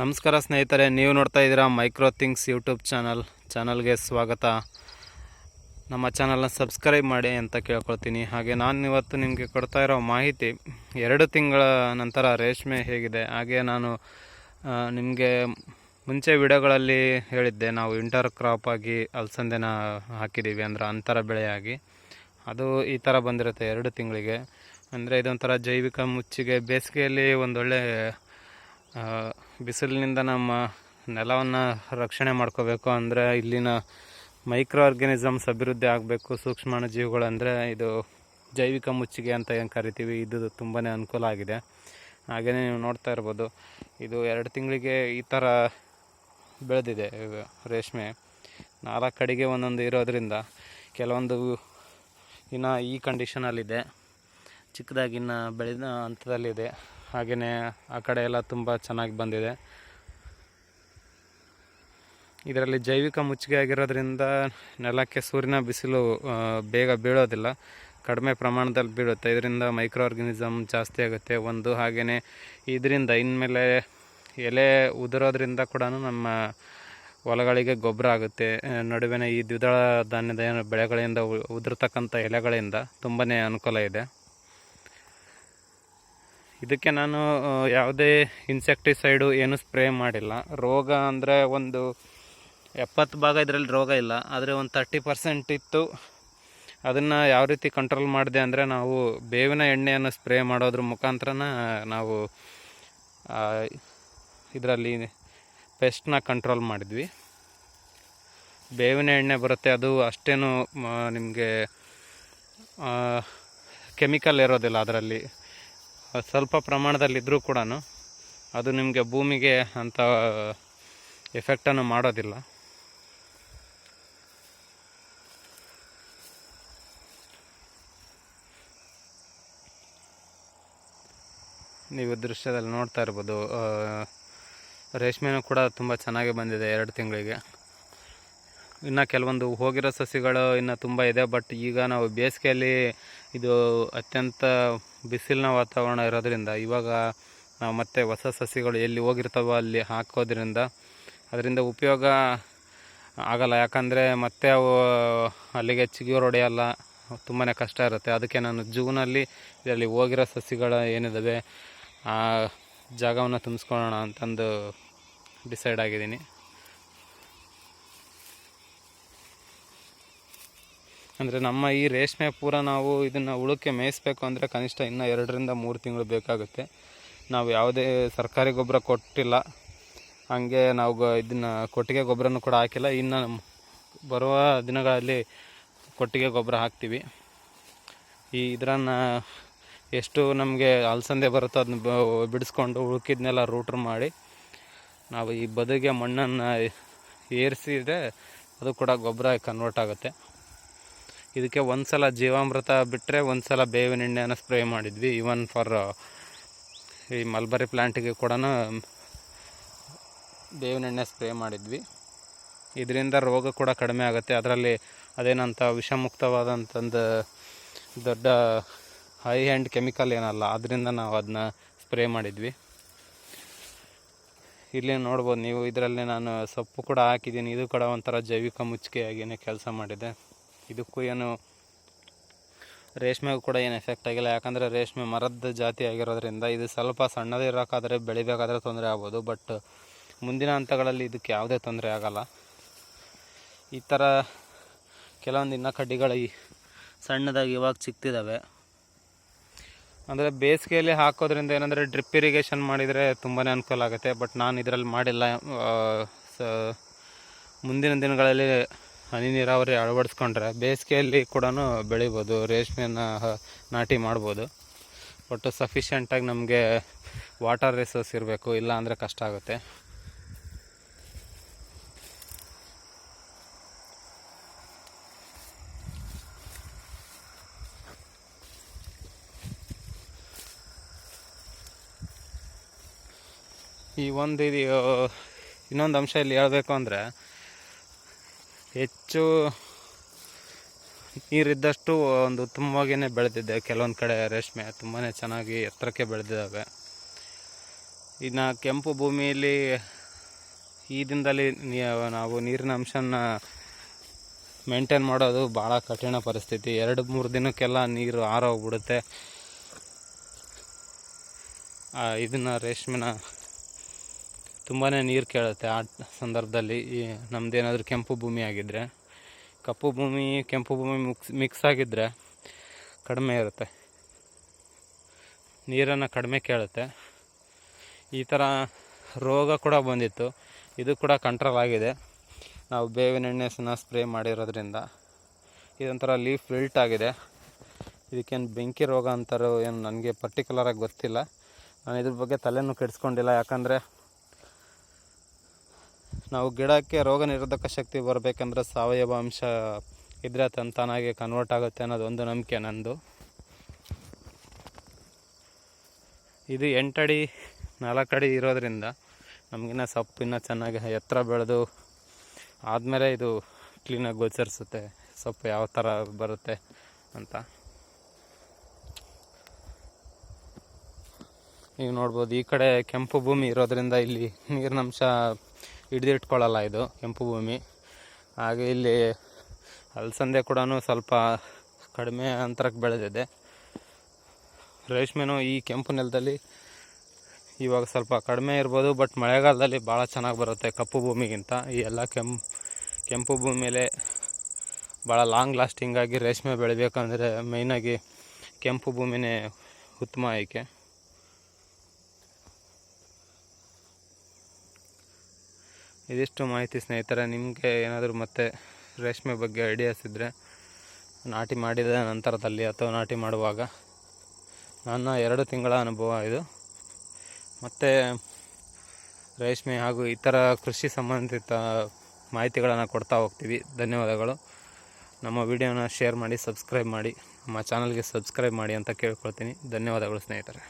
ನಮಸ್ಕಾರ ಸ್ನೇಹಿತರೆ, ನೀವು ನೋಡ್ತಾ ಇದ್ದೀರಾ ಮೈಕ್ರೋ ಥಿಂಗ್ಸ್ ಯೂಟ್ಯೂಬ್ ಚಾನಲ್. ಚಾನಲ್ಗೆ ಸ್ವಾಗತ. ನಮ್ಮ ಚಾನಲ್ನ ಸಬ್ಸ್ಕ್ರೈಬ್ ಮಾಡಿ ಅಂತ ಕೇಳ್ಕೊಳ್ತೀನಿ. ಹಾಗೆ ನಾನು ಇವತ್ತು ನಿಮಗೆ ಕೊಡ್ತಾ ಇರೋ ಮಾಹಿತಿ, ಎರಡು ತಿಂಗಳ ನಂತರ ರೇಷ್ಮೆ ಹೇಗಿದೆ. ಹಾಗೆ ನಾನು ನಿಮಗೆ ಮುಂಚೆ ವಿಡಿಯೋಗಳಲ್ಲಿ ಹೇಳಿದ್ದೆ, ನಾವು ಇಂಟರ್ ಕ್ರಾಪ್ ಆಗಿ ಅಲಸಂದೆನ ಹಾಕಿದ್ದೀವಿ ಅಂದ್ರೆ ಅಂತರ ಬೆಳೆಯಾಗಿ. ಅದು ಈ ಥರ ಬಂದಿರುತ್ತೆ ಎರಡು ತಿಂಗಳಿಗೆ. ಅಂದರೆ ಇದೊಂಥರ ಜೈವಿಕ ಮುಚ್ಚಿಗೆ, ಬೇಸಿಗೆಯಲ್ಲಿ ಒಂದೊಳ್ಳೆ ಬಿಸಿಲಿನಿಂದ ನಮ್ಮ ನೆಲವನ್ನು ರಕ್ಷಣೆ ಮಾಡ್ಕೋಬೇಕು ಅಂದರೆ ಇಲ್ಲಿನ ಮೈಕ್ರೋ ಆರ್ಗ್ಯಾನಿಸಮ್ಸ್ ಅಭಿವೃದ್ಧಿ ಆಗಬೇಕು, ಸೂಕ್ಷ್ಮಾಣು ಜೀವಿಗಳು ಅಂದರೆ ಇದು ಜೈವಿಕ ಮುಚ್ಚಿಗೆ ಅಂತ ಏನು ಕರಿತೀವಿ, ಇದು ತುಂಬಾ ಅನುಕೂಲ ಆಗಿದೆ. ಹಾಗೆಯೇ ನೀವು ನೋಡ್ತಾ ಇರ್ಬೋದು, ಇದು ಎರಡು ತಿಂಗಳಿಗೆ ಈ ಥರ ಬೆಳೆದಿದೆ ರೇಷ್ಮೆ. ನಾಲ್ಕು ಕಡೆಗೆ ಒಂದೊಂದು ಇರೋದರಿಂದ ಕೆಲವೊಂದು ಇನ್ನು ಈ ಕಂಡೀಷನಲ್ಲಿದೆ ಚಿಕ್ಕದಾಗಿ ಇನ್ನು ಬೆಳೆದ ಹಂತದಲ್ಲಿದೆ. ಹಾಗೆಯೇ ಆ ಕಡೆ ಎಲ್ಲ ತುಂಬ ಚೆನ್ನಾಗಿ ಬಂದಿದೆ. ಇದರಲ್ಲಿ ಜೈವಿಕ ಮುಚ್ಚಿಗೆ ಆಗಿರೋದ್ರಿಂದ ನೆಲಕ್ಕೆ ಸೂರ್ಯನ ಬಿಸಿಲು ಬೇಗ ಬೀಳೋದಿಲ್ಲ. ಕಡಿಮೆ ಪ್ರಮಾಣದಲ್ಲಿ ಬೀಳುತ್ತೆ. ಇದರಿಂದ ಮೈಕ್ರೋ ಆರ್ಗನಿಸಮ್ ಜಾಸ್ತಿ ಆಗುತ್ತೆ. ಒಂದು ಹಾಗೆಯೇ ಇದರಿಂದ ಇನ್ಮೇಲೆ ಎಲೆ ಉದುರೋದ್ರಿಂದ ಕೂಡ ನಮ್ಮ ಹೊಲಗಳಿಗೆ ಗೊಬ್ಬರ ಆಗುತ್ತೆ. ನಡುವೆ ಈ ದ್ವಿದಳ ಧಾನ್ಯದ ಬೆಳೆಗಳಿಂದ ಉದುರ್ತಕ್ಕಂಥ ಎಲೆಗಳಿಂದ ತುಂಬಾ ಅನುಕೂಲ ಇದೆ. ಇದಕ್ಕೆ ನಾನು ಯಾವುದೇ ಇನ್ಸೆಕ್ಟಿಸೈಡು ಏನು ಸ್ಪ್ರೇ ಮಾಡಿಲ್ಲ. ರೋಗ ಅಂದರೆ ಒಂದು ಎಪ್ಪತ್ತು ಭಾಗ ಇದರಲ್ಲಿ ರೋಗ ಇಲ್ಲ. ಆದರೆ ಒಂದು ತರ್ಟಿ ಪರ್ಸೆಂಟ್ ಇತ್ತು. ಅದನ್ನು ಯಾವ ರೀತಿ ಕಂಟ್ರೋಲ್ ಮಾಡಿದೆ ಅಂದರೆ ನಾವು ಬೇವಿನ ಎಣ್ಣೆಯನ್ನು ಸ್ಪ್ರೇ ಮಾಡೋದ್ರ ಮುಖಾಂತರನ ನಾವು ಇದರಲ್ಲಿ ಪೆಸ್ಟ್ನ ಕಂಟ್ರೋಲ್ ಮಾಡಿದ್ವಿ. ಬೇವಿನ ಎಣ್ಣೆ ಬರುತ್ತೆ, ಅದು ಅಷ್ಟೇನು ನಿಮಗೆ ಕೆಮಿಕಲ್ ಇರೋದಿಲ್ಲ ಅದರಲ್ಲಿ. ಸ್ವಲ್ಪ ಪ್ರಮಾಣದಲ್ಲಿದ್ದರೂ ಕೂಡ ಅದು ನಿಮಗೆ ಭೂಮಿಗೆ ಅಂಥ ಎಫೆಕ್ಟನ್ನು ಮಾಡೋದಿಲ್ಲ. ನೀವು ದೃಶ್ಯದಲ್ಲಿ ನೋಡ್ತಾ ಇರ್ಬೋದು ರೇಷ್ಮೆನೂ ಕೂಡ ತುಂಬ ಚೆನ್ನಾಗಿ ಬಂದಿದೆ ಎರಡು ತಿಂಗಳಿಗೆ. ಇನ್ನು ಕೆಲವೊಂದು ಹೋಗಿರೋ ಸಸಿಗಳು ಇನ್ನು ತುಂಬ ಇದೆ, ಬಟ್ ಈಗ ನಾವು ಬೇಸಿಗೆಯಲ್ಲಿ ಇದು ಅತ್ಯಂತ ಬಿಸಿಲಿನ ವಾತಾವರಣ ಇರೋದ್ರಿಂದ ಇವಾಗ ನಾವು ಮತ್ತೆ ಹೊಸ ಸಸಿಗಳು ಎಲ್ಲಿ ಹೋಗಿರ್ತಾವೋ ಅಲ್ಲಿ ಹಾಕೋದ್ರಿಂದ ಅದರಿಂದ ಉಪಯೋಗ ಆಗಲ್ಲ. ಯಾಕಂದರೆ ಮತ್ತೆ ಅವು ಅಲ್ಲಿಗೆ ಚಿಗುರು ಹೊಡೆಯಲ್ಲ ತುಂಬಾ ಕಷ್ಟ ಇರುತ್ತೆ. ಅದಕ್ಕೆ ನಾನು ಜೂನಲ್ಲಿ ಇದರಲ್ಲಿ ಹೋಗಿರೋ ಸಸಿಗಳು ಏನಿದ್ದಾವೆ ಆ ಜಾಗವನ್ನು ತುಂಬಿಸ್ಕೊಳ್ಳೋಣ ಅಂತಂದು ಡಿಸೈಡ್ ಆಗಿದ್ದೀನಿ. ಅಂದರೆ ನಮ್ಮ ಈ ರೇಷ್ಮೆ ಪೂರ ನಾವು ಇದನ್ನು ಉಳಕ್ಕೆ ಮೇಯಿಸ್ಬೇಕು ಅಂದರೆ ಕನಿಷ್ಠ ಇನ್ನೂ ಎರಡರಿಂದ ಮೂರು ತಿಂಗಳು ಬೇಕಾಗುತ್ತೆ. ನಾವು ಯಾವುದೇ ಸರ್ಕಾರಿ ಗೊಬ್ಬರ ಕೊಟ್ಟಿಲ್ಲ. ಹಾಗೆ ನಾವು ಇದನ್ನು ಕೊಟ್ಟಿಗೆ ಗೊಬ್ಬರನೂ ಕೂಡ ಹಾಕಿಲ್ಲ. ಇನ್ನು ಬರುವ ದಿನಗಳಲ್ಲಿ ಕೊಟ್ಟಿಗೆ ಗೊಬ್ಬರ ಹಾಕ್ತೀವಿ. ಈ ಇದರನ್ನು ಎಷ್ಟು ನಮಗೆ ಅಲಸಂದೆ ಬರುತ್ತೋ ಅದನ್ನ ಬಿಡಿಸ್ಕೊಂಡು ಉಳುಕಿದ್ನೆಲ್ಲ ರೂಟ್ರ್ ಮಾಡಿ ನಾವು ಈ ಬದಿಗೆ ಮಣ್ಣನ್ನು ಏರಿಸಿದ್ರೆ ಅದು ಕೂಡ ಗೊಬ್ಬರ ಕನ್ವರ್ಟ್ ಆಗುತ್ತೆ. ಇದಕ್ಕೆ ಒಂದು ಸಲ ಜೀವಾಮೃತ ಬಿಟ್ಟರೆ ಒಂದು ಸಲ ಬೇವಿನ ಎಣ್ಣೆಯನ್ನು ಸ್ಪ್ರೇ ಮಾಡಿದ್ವಿ. ಈವನ್ ಫಾರ್ ಈ ಮಲ್ಬರಿ ಪ್ಲ್ಯಾಂಟಿಗೆ ಕೂಡ ಬೇವಿನ ಎಣ್ಣೆ ಸ್ಪ್ರೇ ಮಾಡಿದ್ವಿ. ಇದರಿಂದ ರೋಗ ಕೂಡ ಕಡಿಮೆ ಆಗುತ್ತೆ. ಅದರಲ್ಲಿ ಅದೇನಂತ ವಿಷಮುಕ್ತವಾದಂಥದ್ದು ದೊಡ್ಡ ಹೈ ಹ್ಯಾಂಡ್ ಕೆಮಿಕಲ್ ಏನಲ್ಲ, ಅದರಿಂದ ನಾವು ಅದನ್ನ ಸ್ಪ್ರೇ ಮಾಡಿದ್ವಿ. ಇಲ್ಲಿ ನೋಡ್ಬೋದು ನೀವು, ಇದರಲ್ಲಿ ನಾನು ಸೊಪ್ಪು ಕೂಡ ಹಾಕಿದ್ದೀನಿ. ಇದು ಕೂಡ ಒಂಥರ ಜೈವಿಕ ಮುಚ್ಚಿಗೆಯಾಗಿಯೇ ಕೆಲಸ ಮಾಡಿದೆ. ಇದಕ್ಕೂ ಏನು ರೇಷ್ಮೆಗೂ ಕೂಡ ಏನು ಎಫೆಕ್ಟ್ ಆಗಿಲ್ಲ. ಯಾಕಂದರೆ ರೇಷ್ಮೆ ಮರದ ಜಾತಿ ಆಗಿರೋದ್ರಿಂದ ಇದು ಸ್ವಲ್ಪ ಸಣ್ಣದೇ ಇರೋಕ್ಕಾದರೆ ಬೆಳಿಬೇಕಾದ್ರೆ ತೊಂದರೆ ಆಗ್ಬೋದು. ಬಟ್ ಮುಂದಿನ ಹಂತಗಳಲ್ಲಿ ಇದಕ್ಕೆ ಯಾವುದೇ ತೊಂದರೆ ಆಗಲ್ಲ. ಈ ಥರ ಕೆಲವೊಂದು ಇನ್ನು ಕಡ್ಡಿಗಳು ಸಣ್ಣದಾಗಿ ಇವಾಗ ಚಿಕ್ತಿದ್ದಾವೆ ಅಂದರೆ ಬೇಸಿಗೆಯಲ್ಲಿ ಹಾಕೋದ್ರಿಂದ ಏನಂದರೆ ಡ್ರಿಪ್ ಇರಿಗೇಷನ್ ಮಾಡಿದರೆ ತುಂಬಾ ಅನುಕೂಲ ಆಗುತ್ತೆ. ಬಟ್ ನಾನು ಇದರಲ್ಲಿ ಮಾಡಿಲ್ಲ. ಮುಂದಿನ ದಿನಗಳಲ್ಲಿ ಹನಿ ನೀರಾವರಿ ಅಳವಡಿಸ್ಕೊಂಡ್ರೆ ಬೇಸಿಗೆಯಲ್ಲಿ ಕೂಡ ಬೆಳಿಬೋದು ರೇಷ್ಮೆನ ನಾಟಿ ಮಾಡ್ಬೋದು. ಬಟ್ ಸಫಿಷಿಯೆಂಟಾಗಿ ನಮಗೆ ವಾಟರ್ ರಿಸೋರ್ಸ್ ಇರಬೇಕು ಇಲ್ಲ ಅಂದರೆ ಕಷ್ಟ ಆಗುತ್ತೆ. ಈ ಒಂದು ಇದು ಇನ್ನೊಂದು ಅಂಶ ಇಲ್ಲಿ ಹೇಳಬೇಕು ಅಂದರೆ ಹೆಚ್ಚು ನೀರಿದ್ದಷ್ಟು ಒಂದು ಉತ್ತಮವಾಗಿಯೇ ಬೆಳೆದಿದೆ. ಕೆಲವೊಂದು ಕಡೆ ರೇಷ್ಮೆ ತುಂಬಾ ಚೆನ್ನಾಗಿ ಎತ್ತರಕ್ಕೆ ಬೆಳೆದಿದ್ದಾವೆ. ಇನ್ನು ಕೆಂಪು ಭೂಮಿಯಲ್ಲಿ ಈ ದಿನದಲ್ಲಿ ನಾವು ನೀರಿನ ಅಂಶನ ಮೇಂಟೈನ್ ಮಾಡೋದು ಭಾಳ ಕಠಿಣ ಪರಿಸ್ಥಿತಿ. ಎರಡು, ಮೂರು ದಿನಕ್ಕೆಲ್ಲ ನೀರು ಆರೋಗ್ಬಿಡುತ್ತೆ. ಇದನ್ನು ರೇಷ್ಮೆನ ತುಂಬಾ ನೀರು ಕೇಳುತ್ತೆ ಆ ಸಂದರ್ಭದಲ್ಲಿ. ಈ ನಮ್ಮದೇನಾದ್ರೂ ಕೆಂಪು ಭೂಮಿ ಆಗಿದ್ದರೆ ಕಪ್ಪು ಭೂಮಿ, ಕೆಂಪು ಭೂಮಿ ಮಿಕ್ಸ್ ಮಿಕ್ಸ್ ಆಗಿದ್ದರೆ ಕಡಿಮೆ ಇರುತ್ತೆ. ನೀರನ್ನು ಕಡಿಮೆ ಕೇಳುತ್ತೆ. ಈ ಥರ ರೋಗ ಕೂಡ ಬಂದಿತ್ತು. ಇದು ಕೂಡ ಕಂಟ್ರೋಲ್ ಆಗಿದೆ. ನಾವು ಬೇವಿನ ಎಣ್ಣೆಸನ್ನ ಸ್ಪ್ರೇ ಮಾಡಿರೋದ್ರಿಂದ ಇದೊಂಥರ ಲೀಫ್ ವಿಲ್ಟ್ ಆಗಿದೆ. ಇದಕ್ಕೇನು ಬೆಂಕಿ ರೋಗ ಅಂತಾರೋ ಏನು ನನಗೆ ಪರ್ಟಿಕ್ಯುಲರಾಗಿ ಗೊತ್ತಿಲ್ಲ. ನಾನು ಇದ್ರ ಬಗ್ಗೆ ತಲೆನೂ ಕೆಡಿಸ್ಕೊಂಡಿಲ್ಲ. ಯಾಕಂದರೆ ನಾವು ಗಿಡಕ್ಕೆ ರೋಗ ನಿರೋಧಕ ಶಕ್ತಿ ಬರಬೇಕಂದ್ರೆ ಸಾವಯವ ಅಂಶ ಇದ್ರೆ ತಂತಾನಾಗಿ ಕನ್ವರ್ಟ್ ಆಗುತ್ತೆ ಅನ್ನೋದು ಒಂದು ನಂಬಿಕೆ ನಂದು. ಇದು ಎಂಟಡಿ ನಾಲ್ಕಡಿ ಇರೋದ್ರಿಂದ ನಮಗಿನ್ನ ಸೊಪ್ಪು ಇನ್ನೂ ಚೆನ್ನಾಗಿ ಎತ್ತರ ಬೆಳೆದು ಆದಮೇಲೆ ಇದು ಕ್ಲೀನಾಗಿ ಗೋಚರಿಸುತ್ತೆ. ಸೊಪ್ಪು ಯಾವ ಥರ ಬರುತ್ತೆ ಅಂತ. ಈಗ ನೋಡ್ಬೋದು ಈ ಕಡೆ ಕೆಂಪು ಭೂಮಿ ಇರೋದ್ರಿಂದ ಇಲ್ಲಿ ನೀರಿನಂಶ ಹಿಡಿದಿಟ್ಕೊಳ್ಳಲ್ಲ ಇದು ಕೆಂಪು ಭೂಮಿ. ಹಾಗೆ ಇಲ್ಲಿ ಅಲಸಂದೆ ಕೂಡ ಸ್ವಲ್ಪ ಕಡಿಮೆ ಅಂತರಕ್ಕೆ ಬೆಳೆದಿದೆ. ರೇಷ್ಮೆನೂ ಈ ಕೆಂಪು ನೆಲದಲ್ಲಿ ಇವಾಗ ಸ್ವಲ್ಪ ಕಡಿಮೆ ಇರ್ಬೋದು, ಬಟ್ ಮಳೆಗಾಲದಲ್ಲಿ ಭಾಳ ಚೆನ್ನಾಗಿ ಬರುತ್ತೆ ಕಪ್ಪು ಭೂಮಿಗಿಂತ. ಈ ಎಲ್ಲ ಕೆಂಪು ಕೆಂಪು ಭೂಮಿಲೆ ಭಾಳ ಲಾಂಗ್ ಲಾಸ್ಟಿಂಗಾಗಿ ರೇಷ್ಮೆ ಬೆಳಿಬೇಕಂದ್ರೆ ಮೇಯ್ನಾಗಿ ಕೆಂಪು ಭೂಮಿನೇ ಉತ್ತಮ ಆಯ್ಕೆ. ಇದಿಷ್ಟು ಮಾಹಿತಿ ಸ್ನೇಹಿತರೆ, ನಿಮಗೆ ಏನಾದರೂ ಮತ್ತೆ ರೇಷ್ಮೆ ಬಗ್ಗೆ ಐಡಿಯಾಸ್ ಇದ್ದರೆ ನಾಟಿ ಮಾಡಿದ ನಂತರದಲ್ಲಿ ಅಥವಾ ನಾಟಿ ಮಾಡುವಾಗ ನನ್ನ ಎರಡು ತಿಂಗಳ ಅನುಭವ ಇದು. ಮತ್ತು ರೇಷ್ಮೆ ಹಾಗೂ ಇತರ ಕೃಷಿ ಸಂಬಂಧಿತ ಮಾಹಿತಿಗಳನ್ನು ಕೊಡ್ತಾ ಹೋಗ್ತೀವಿ. ಧನ್ಯವಾದಗಳು. ನಮ್ಮ ವಿಡಿಯೋನ ಶೇರ್ ಮಾಡಿ ಸಬ್ಸ್ಕ್ರೈಬ್ ಮಾಡಿ, ನಮ್ಮ ಚಾನಲ್ಗೆ ಸಬ್ಸ್ಕ್ರೈಬ್ ಮಾಡಿ ಅಂತ ಕೇಳ್ಕೊಳ್ತೀನಿ. ಧನ್ಯವಾದಗಳು ಸ್ನೇಹಿತರೆ.